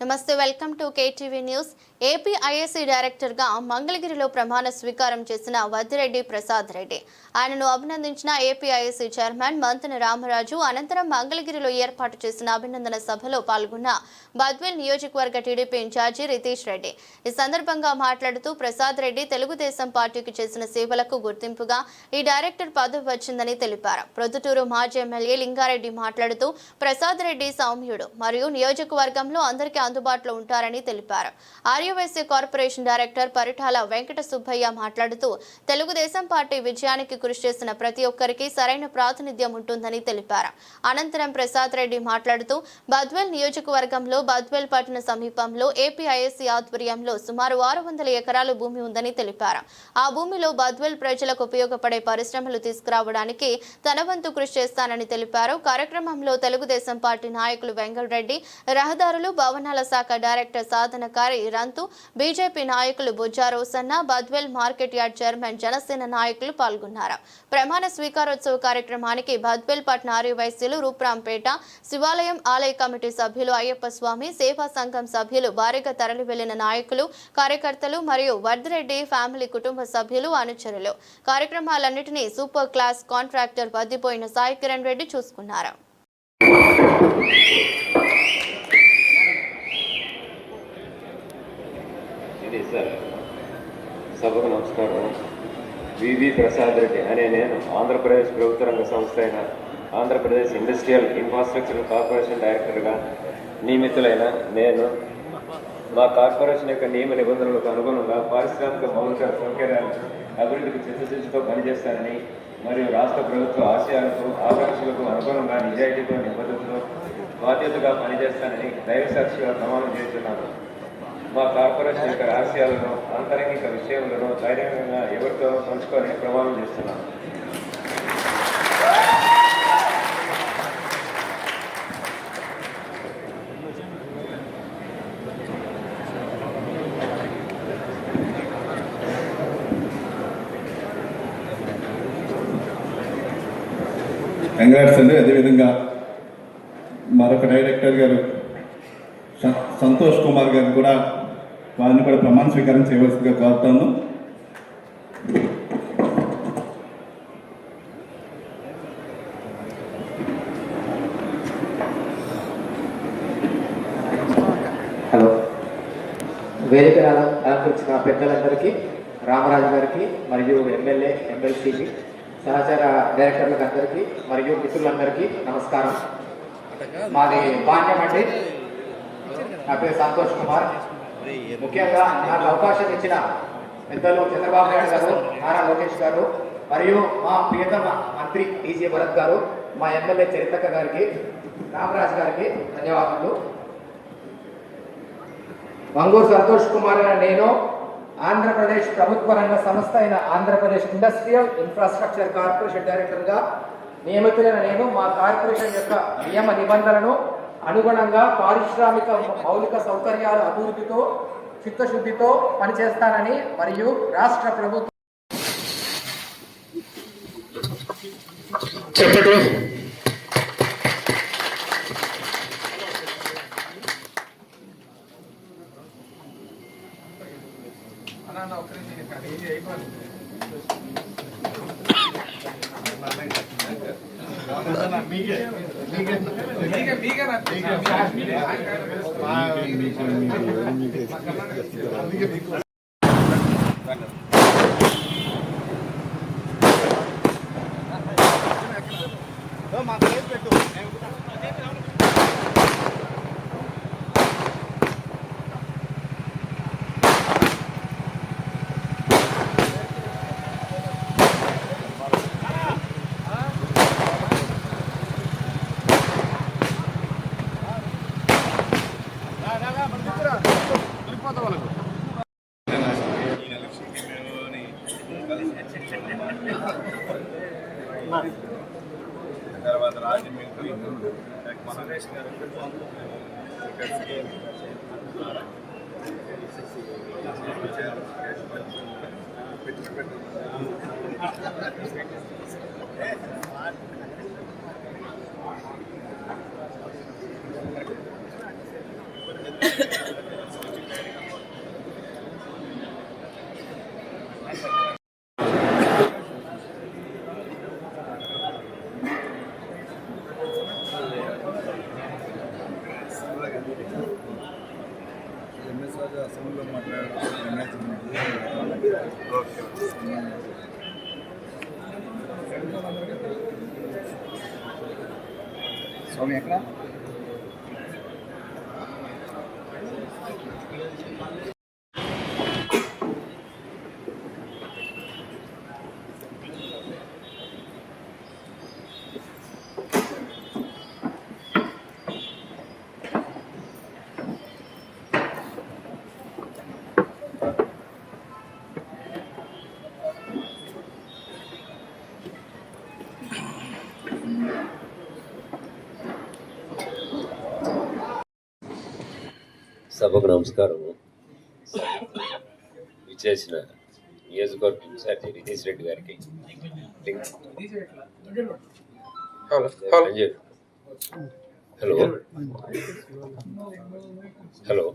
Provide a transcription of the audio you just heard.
నమస్తే welcome to KTV news. AP ISC డైరెక్టర్గా మంగళగిరిలో ప్రమాణ స్వీకారం చేసిన వద్దిరెడ్డి ప్రసాద్ రెడ్డి. ఆయనను అభినందించిన AP ISC chairman Manthana Ramaraju అనంతరం మంగళగిరిలో ఏర్పాటు చేసిన అభినందన సభలో పాల్గొన్న బద్వేల్ నియోజకవర్గ టీడీపీ ఇన్ఛార్జి రితీష్ రెడ్డి. ఈ సందర్భంగా మాట్లాడుతూ ప్రసాద్ రెడ్డి తెలుగుదేశం పార్టీకి చేసిన సేవలకు గుర్తింపుగా ఈ డైరెక్టర్ పదవి వచ్చిందని తెలిపారు. ప్రొద్దుటూరు మాజీ ఎమ్మెల్యే లింగారెడ్డి మాట్లాడుతూ ప్రసాద్ రెడ్డి సౌమ్యుడు మరియు నియోజకవర్గంలో అందరికీ అందుబాటులో ఉంటారని తెలిపారు. ఆర్యవైశ్య కార్పొరేషన్ డైరెక్టర్ పరిటాల వెంకట సుబ్బయ్య మాట్లాడుతూ తెలుగుదేశం పార్టీ విజయానికి కృషి చేసిన ప్రతి ఒక్కరికి సరైన ప్రాతినిధ్యం ఉంటుందని తెలిపారు. అనంతరం ప్రసాద్ రెడ్డి మాట్లాడుతూ బద్వేల్ నియోజకవర్గంలో బద్వేల్ పట్టణ సమీపంలో ఏపీఐఎస్సీ ఆధ్వర్యంలో సుమారు ఆరు వందల ఎకరాల భూమి ఉందని తెలిపారు. ఆ భూమిలో బద్వేల్ ప్రజలకు ఉపయోగపడే పరిశ్రమలు తీసుకురావడానికి తన వంతు కృషి చేస్తానని తెలిపారు. కార్యక్రమంలో తెలుగుదేశం పార్టీ నాయకులు వెంగళరెడ్డి రహదారులు భవనాల శాఖ డైరెక్టర్ సాధనకారి రంతు బీజేపీ నాయకులు Bujja Rosanna Badvel market yard chairman Janasena నాయకులు పాల్గొన్నారు. ప్రమాణ స్వీకారోత్సవ కార్యక్రమానికి బద్వేల్ పట్న ఆర్యవైశ్యులు రూప్రాంపేట శివాలయం ఆలయ కమిటీ సభ్యులు అయ్యప్ప స్వామి సేవా సంఘం సభ్యులు భారీగా తరలి వెళ్ళిన నాయకులు కార్యకర్తలు మరియు వర్ధిరెడ్డి ఫ్యామిలీ కుటుంబ సభ్యులు అనుచరులు. కార్యక్రమాలన్నింటినీ సూపర్ క్లాస్ కాంట్రాక్టర్ బద్దిపోయిన సాయి కిరణ్ రెడ్డి చూసుకున్నారు. చేశారు సార్. సభకు నమస్కారం. వివి ప్రసాద్ రెడ్డి అనే నేను ఆంధ్రప్రదేశ్ ప్రభుత్వ రంగ సంస్థ అయిన ఆంధ్రప్రదేశ్ ఇండస్ట్రియల్ ఇన్ఫ్రాస్ట్రక్చర్ కార్పొరేషన్ డైరెక్టర్గా నియమితులైన నేను మా కార్పొరేషన్ యొక్క నియమ నిబంధనలకు అనుగుణంగా పారిశ్రామిక మౌలిక సౌకర్యాలను అభివృద్ధికి చిత్తశుద్ధితో పనిచేస్తానని మరియు రాష్ట్ర ప్రభుత్వ ఆశయాలకు ఆకాంక్షలకు అనుగుణంగా నిజాయితీతో నిబద్ధతతో బాధ్యతగా పనిచేస్తానని దైవసాక్షిగా ప్రమాణం చేస్తున్నాను. మా కార్పొరేషన్ యొక్క రహస్యాలను అంతరంగిక విషయంలోనూ ధైర్యంగా ఎవరితో పంచుకొని ప్రమాణం చేస్తున్నాను కంగ్రాట్స్ అండి. అదేవిధంగా మరొక డైరెక్టర్ గారు స- సంతోష్ కుమార్ గారు కూడా వారిని కూడా ప్రమాణ స్వీకారం చేయవలసిందిగా కోరుతాను. హలో. వేదిక అలంకరించిన పెద్దలందరికీ రామరాజు గారికి మరియు ఎమ్మెల్యే ఎమ్మెల్సీకి సహచర డైరెక్టర్లకు అందరికీ మరియు మిత్రులందరికీ నమస్కారం. మాది బాణ్యం అండి. నా పేరు సంతోష్ కుమార్. ముఖ్యంగా నాకు అవకాశం ఇచ్చిన పెద్దలు చంద్రబాబు నాయుడు గారు నారా లోకేష్ గారు మరియు మా ప్రియతమ మంత్రి టీజీ భరత్ గారు మా ఎమ్మెల్యే చరితక్క గారికి రామరాజు గారికి ధన్యవాదాలు మంగూరు సంతోష్ కుమార్ అనే నేను ఆంధ్రప్రదేశ్ ప్రభుత్వ రంగ సంస్థ అయిన ఆంధ్రప్రదేశ్ ఇండస్ట్రియల్ ఇన్ఫ్రాస్ట్రక్చర్ కార్పొరేషన్ డైరెక్టర్గా నియమితులైన నేను మా కార్పొరేషన్ యొక్క నియమ నిబంధనలను అనుగుణంగా పారిశ్రామిక మౌలిక సౌకర్యాల అభివృద్ధితో చిత్తశుద్ధితో పనిచేస్తానని మరియు రాష్ట్ర ప్రభుత్వం అందుకే చెప్పట్లు తర్వాత రాజమండ్రి సురేష్ గారు స్వామి ఎక్కడ? సభకు నమస్కారము విచ్చేసిన నియోజకవర్గ ఇన్ఛార్జి నితీష్ రెడ్డి గారికి. హలో. హలో.